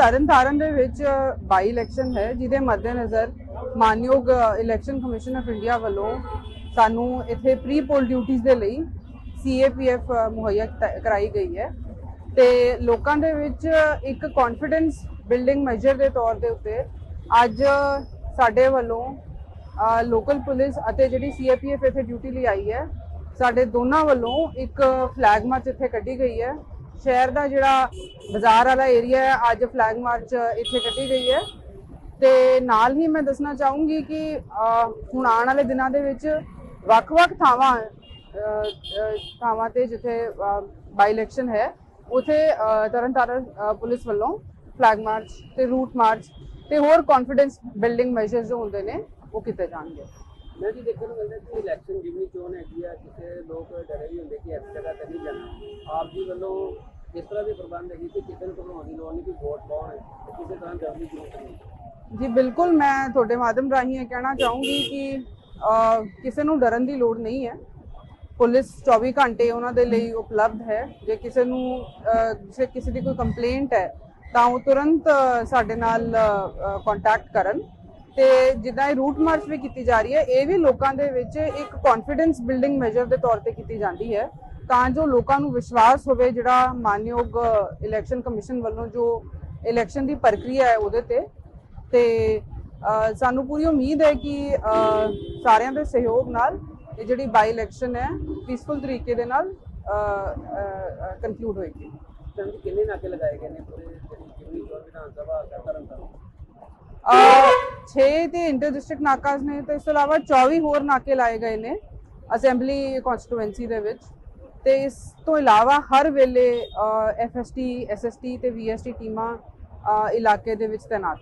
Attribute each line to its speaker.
Speaker 1: ਤਰਨਤਾਰਨ ਦੇ ਵਿੱਚ ਬਾਈ ਇਲੈਕਸ਼ਨ ਹੈ, ਜਿਹਦੇ ਮੱਦੇਨਜ਼ਰ ਮਾਨਯੋਗ ਇਲੈਕਸ਼ਨ ਕਮਿਸ਼ਨ ਆਫ ਇੰਡੀਆ ਵੱਲੋਂ ਸਾਨੂੰ ਇੱਥੇ ਪ੍ਰੀ ਪੋਲ ਡਿਊਟੀਆਂ ਦੇ ਲਈ ਸੀਏਪੀਐਫ ਮੁਹੱਈਆ ਕੀਤਾ- ਕਰਾਈ ਗਈ ਹੈ। ਤੇ ਲੋਕਾਂ ਦੇ ਵਿੱਚ ਇੱਕ ਕੌਨਫੀਡੈਂਸ ਬਿਲਡਿੰਗ ਮੈਜਰ ਦੇ ਤੌਰ ਦੇ ਉੱਤੇ ਅੱਜ ਸਾਡੇ ਵੱਲੋਂ ਲੋਕਲ ਪੁਲਿਸ ਅਤੇ ਜਿਹੜੀ ਸੀਏਪੀਐਫ ਇੱਥੇ ਡਿਊਟੀ ਲਈ ਆਈ ਹੈ, ਸਾਡੇ ਦੋਨਾਂ ਵੱਲੋਂ ਇੱਕ ਫਲੈਗ ਮਾਰਚ ਇੱਥੇ ਕੱਢੀ ਗਈ ਹੈ। ਸ਼ਹਿਰ ਦਾ ਜਿਹੜਾ ਬਾਜ਼ਾਰ ਵਾਲਾ ਏਰੀਆ ਹੈ ਅੱਜ ਫਲੈਗ ਮਾਰਚ ਇੱਥੇ ਕੱਢੀ ਗਈ ਹੈ। ਤੇ ਨਾਲ ਹੀ ਮੈਂ ਦੱਸਣਾ ਚਾਹੂੰਗੀ ਕਿ ਹੁਣ ਆਉਣ ਵਾਲੇ ਦਿਨਾਂ ਦੇ ਵਿੱਚ ਵੱਖ-ਵੱਖ ਥਾਵਾਂ ਥਾਵਾਂ ਤੇ ਜਿੱਥੇ ਬਾਈ ਇਲੈਕਸ਼ਨ ਹੈ ਉਥੇ ਤਰਨਤਾਰਨ ਅਹ, ਪੁਲਿਸ ਵੱਲੋਂ ਫਲੈਗ ਮਾਰਚ ਤੇ ਰੂਟ ਮਾਰਚ ਤੇ ਹੋਰ ਕੌਨਫੀਡੈਂਸ ਬਿਲਡਿੰਗ ਮੈਜਰਸ ਜੋ ਹੁੰਦੇ ਨੇ ਉਹ ਕੀਤੇ ਜਾਣਗੇ।
Speaker 2: ਮੈਂ ਜੀ ਦੇਖਣ ਨੂੰ ਮਿਲਦਾ ਕਿ ਇਲੈਕਸ਼ਨ ਜਿਮਨੀ ਚੋਣ ਹੈਗੀ ਆ, ਕਿਸੇ ਲੋਕ ਡਰੇ ਵੀ ਹੁੰਦੇ ਕਿ ਇਸ ਜਗ੍ਹਾ ਤੇ ਨਹੀਂ ਜਾਣਾ। ਆਪ ਜੀ ਵੱਲੋਂ ਇਸ ਤਰ੍ਹਾਂ ਦੇ ਪ੍ਰਬੰਧ ਹੈਗੇ ਕਿ ਕਿਸੇ ਨੂੰ ਘਬਰਾਉਣ ਦੀ ਲੋੜ ਨਹੀਂ ਕਿ ਵੋਟ ਪਾਉਣ ਤੇ ਕਿਸੇ ਤਰ੍ਹਾਂ ਡਰਨ ਦੀ ਜ਼ਰੂਰਤ ਨਹੀਂ।
Speaker 1: ਜੀ, ਬਿਲਕੁਲ ਮੈਂ ਤੁਹਾਡੇ ਮਾਧਿਅਮ ਰਾਹੀਂ ਇਹ ਕਹਿਣਾ ਚਾਹੂੰਗੀ ਕਿ ਕਿਸੇ ਨੂੰ ਡਰਨ ਦੀ ਲੋੜ ਨਹੀਂ ਹੈ। ਪੁਲਿਸ 24 ਘੰਟੇ ਉਹਨਾਂ ਦੇ ਲਈ ਉਪਲਬਧ ਹੈ। ਜੇ ਕਿਸੇ ਨੂੰ ਜੇ ਕਿਸੇ ਦੀ ਕੋਈ ਕੰਪਲੇਂਟ ਹੈ, ਤਾਂ ਉਹ ਤੁਰੰਤ ਸਾਡੇ ਨਾਲ ਕੰਟੈਕਟ ਕਰਨ। ਤੇ ਜਿੱਦਾਂ ਇਹ ਰੂਟ ਮਾਰਚ ਵੀ ਕੀਤੀ ਜਾ ਰਹੀ ਹੈ ਇਹ ਵੀ ਲੋਕਾਂ ਦੇ ਵਿੱਚ ਇੱਕ ਕੌਨਫੀਡੈਂਸ ਬਿਲਡਿੰਗ ਮੈਜਰ ਦੇ ਤੌਰ ਤੇ ਕੀਤੀ ਜਾਂਦੀ ਹੈ। ਤਾਂ ਜੋ ਲੋਕਾਂ ਨੂੰ ਵਿਸ਼ਵਾਸ ਹੋਵੇ ਜਿਹੜਾ ਮਾਨਯੋਗ ਇਲੈਕਸ਼ਨ ਕਮਿਸ਼ਨ ਵੱਲੋਂ ਜੋ ਇਲੈਕਸ਼ਨ ਦੀ ਪ੍ਰਕਿਰਿਆ ਹੈ ਉਹਦੇ ਤੇ। ਤੇ ਸਾਨੂੰ ਪੂਰੀ ਉਮੀਦ ਹੈ ਕਿ ਸਾਰਿਆਂ ਦੇ ਸਹਿਯੋਗ ਨਾਲ ਇਹ ਜਿਹੜੀ ਬਾਈ ਇਲੈਕਸ਼ਨ ਹੈ ਪੀਸਫੁਲ ਤਰੀਕੇ ਦੇ ਨਾਲ ਕਨਕਲੂਡ ਹੋਏਗੀ।
Speaker 2: ਕਿੰਨੇ ਨਾਕੇ ਲਗਾਏ ਗਏ ਨੇ ਪੂਰੇ ਜਿਹੜੀ ਵਿਧਾਨ ਸਭਾ ਤਰਨ ਤਾਰਨ
Speaker 1: ਅਹ 6 ਤੇ ਇੰਟਰ ਡਿਸਟ੍ਰਿਕਟ ਨਾਕਾਸ ਨੇ ਤੇ ਇਸ ਤੋਂ ਇਲਾਵਾ 24 ਹੋਰ ਨਾਕੇ ਲਾਏ ਗਏ ਨੇ ਅਸੈਂਬਲੀ ਕਨਸਟੀਟੂਐਂਸੀ ਦੇ ਵਿੱਚ। ਤੇ ਇਸ ਤੋਂ ਇਲਾਵਾ ਹਰ ਵੇਲੇ ਐਫਐਸਟੀ ਐਸਐਸਟੀ ਤੇ ਵੀਐਸਟੀ ਟੀਮਾਂ ਇਲਾਕੇ ਦੇ ਵਿੱਚ ਤੈਨਾਤ।